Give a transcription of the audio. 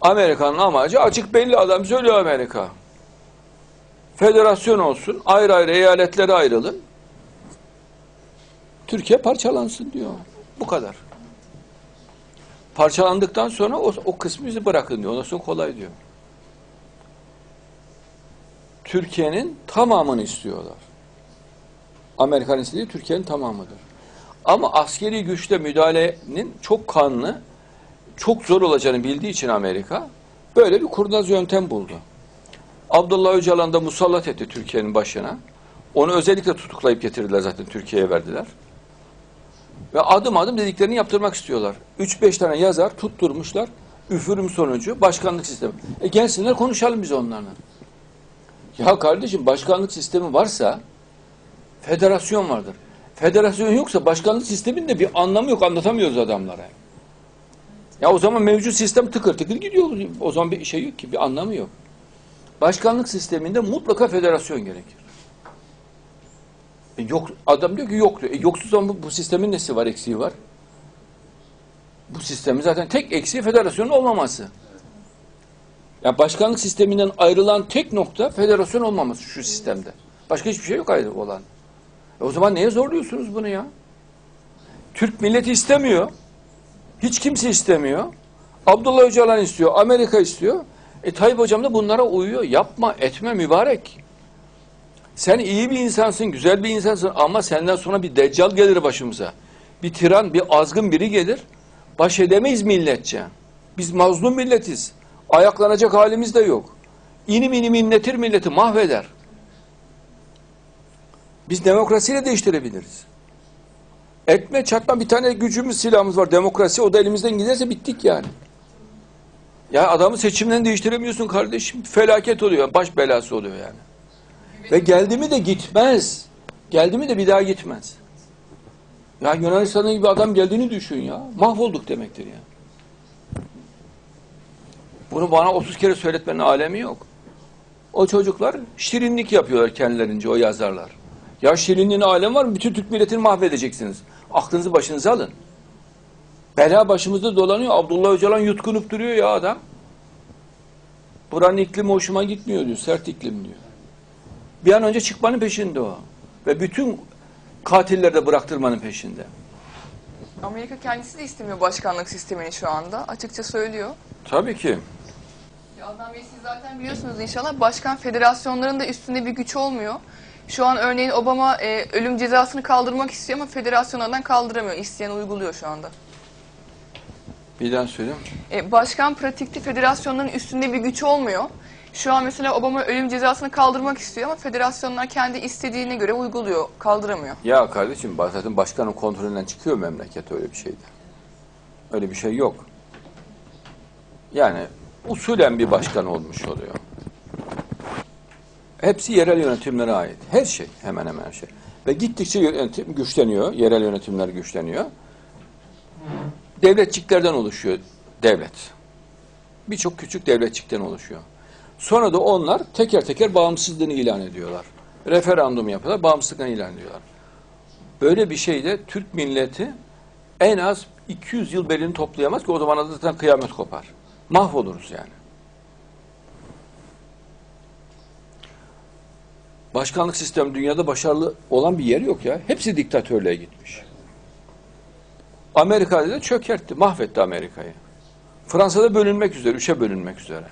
Amerika'nın amacı açık belli adam söylüyor Amerika. Federasyon olsun, ayrı ayrı eyaletlere ayrılın. Türkiye parçalansın diyor. Bu kadar. Parçalandıktan sonra o, o kısmı bırakın diyor. Ondan kolay diyor. Türkiye'nin tamamını istiyorlar. Amerikan istediği Türkiye'nin tamamıdır. Ama askeri güçte müdahalenin çok kanlı, çok zor olacağını bildiği için Amerika böyle bir kurnaz yöntem buldu. Abdullah Öcalan da musallat etti Türkiye'nin başına. Onu özellikle tutuklayıp getirdiler zaten Türkiye'ye verdiler. Ve adım adım dediklerini yaptırmak istiyorlar. 3-5 tane yazar tutturmuşlar. Üfürüm sonucu başkanlık sistemi. E gelsinler konuşalım biz onlarla. Ya kardeşim başkanlık sistemi varsa federasyon vardır. Federasyon yoksa başkanlık sisteminin de bir anlamı yok. Anlatamıyoruz adamlara. Ya o zaman mevcut sistem tıkır tıkır gidiyor. O zaman bir şey yok ki. Bir anlamı yok. Başkanlık sisteminde mutlaka federasyon gerekir. E yok, adam diyor ki yok diyor. E yoksuz zaman bu, bu sistemin nesi var, eksiği var? Bu sistemin zaten tek eksiği federasyonun olmaması. Ya başkanlık sisteminden ayrılan tek nokta federasyon olmaması şu sistemde. Başka hiçbir şey yok ayrı olan. E o zaman neye zorluyorsunuz bunu ya? Türk milleti istemiyor. Hiç kimse istemiyor. Abdullah Öcalan istiyor, Amerika istiyor. E Tayyip Hocam da bunlara uyuyor. Yapma, etme mübarek. Sen iyi bir insansın, güzel bir insansın ama senden sonra bir deccal gelir başımıza. Bir tiran, bir azgın biri gelir. Baş edemeyiz milletçe. Biz mazlum milletiz. Ayaklanacak halimiz de yok. İnim inim inletir milleti, mahveder. Biz demokrasiyle değiştirebiliriz. Etme çatma bir tane gücümüz silahımız var demokrasi o da elimizden giderse bittik yani. Ya adamı seçimden değiştiremiyorsun kardeşim. Felaket oluyor. Baş belası oluyor yani. Ve geldi mi de gitmez. Geldi mi de bir daha gitmez. Ya Yunanistan'ın gibi adam geldiğini düşün ya. Mahvolduk demektir ya. Bunu bana 30 kere söyletmenin alemi yok. O çocuklar şirinlik yapıyorlar kendilerince o yazarlar. Ya şirinliğin alem var mı? Bütün Türk milletini mahvedeceksiniz. Aklınızı başınıza alın. Bela başımızda dolanıyor. Abdullah Öcalan yutkunup duruyor ya adam. Buranın iklimi hoşuma gitmiyor diyor. Sert iklim diyor. Bir an önce çıkmanın peşinde o. Ve bütün katilleri de bıraktırmanın peşinde. Amerika kendisi de istemiyor başkanlık sistemini şu anda. Açıkça söylüyor. Tabii ki. Ya Adnan Bey siz zaten biliyorsunuz inşallah başkan federasyonların da üstünde bir güç olmuyor. Şu an örneğin Obama e, ölüm cezasını kaldırmak istiyor ama federasyonlardan kaldıramıyor. İsteyen uyguluyor şu anda. Bir daha söyleyeyim. E, başkan pratikte federasyonların üstünde bir güç olmuyor. Şu an mesela Obama ölüm cezasını kaldırmak istiyor ama federasyonlar kendi istediğine göre uyguluyor, kaldıramıyor. Ya kardeşim zaten başkanın kontrolünden çıkıyor memleket öyle bir şeyde. Öyle bir şey yok. Yani usulen bir başkan olmuş oluyor. Hepsi yerel yönetimlere ait. Her şey, hemen hemen her şey. Ve gittikçe yönetim güçleniyor, yerel yönetimler güçleniyor. Devletçiklerden oluşuyor devlet. Birçok küçük devletçikten oluşuyor. Sonra da onlar teker teker bağımsızlığını ilan ediyorlar. Referandum yapıyorlar, bağımsızlığını ilan ediyorlar. Böyle bir şeyde Türk milleti en az 200 yıl belini toplayamaz ki o zaman zaten kıyamet kopar. Mahvoluruz yani. Başkanlık sistemi dünyada başarılı olan bir yer yok ya. Hepsi diktatörlüğe gitmiş. Amerika'da da çökertti, mahvetti Amerika'yı. Fransa'da bölünmek üzere, üçe bölünmek üzere.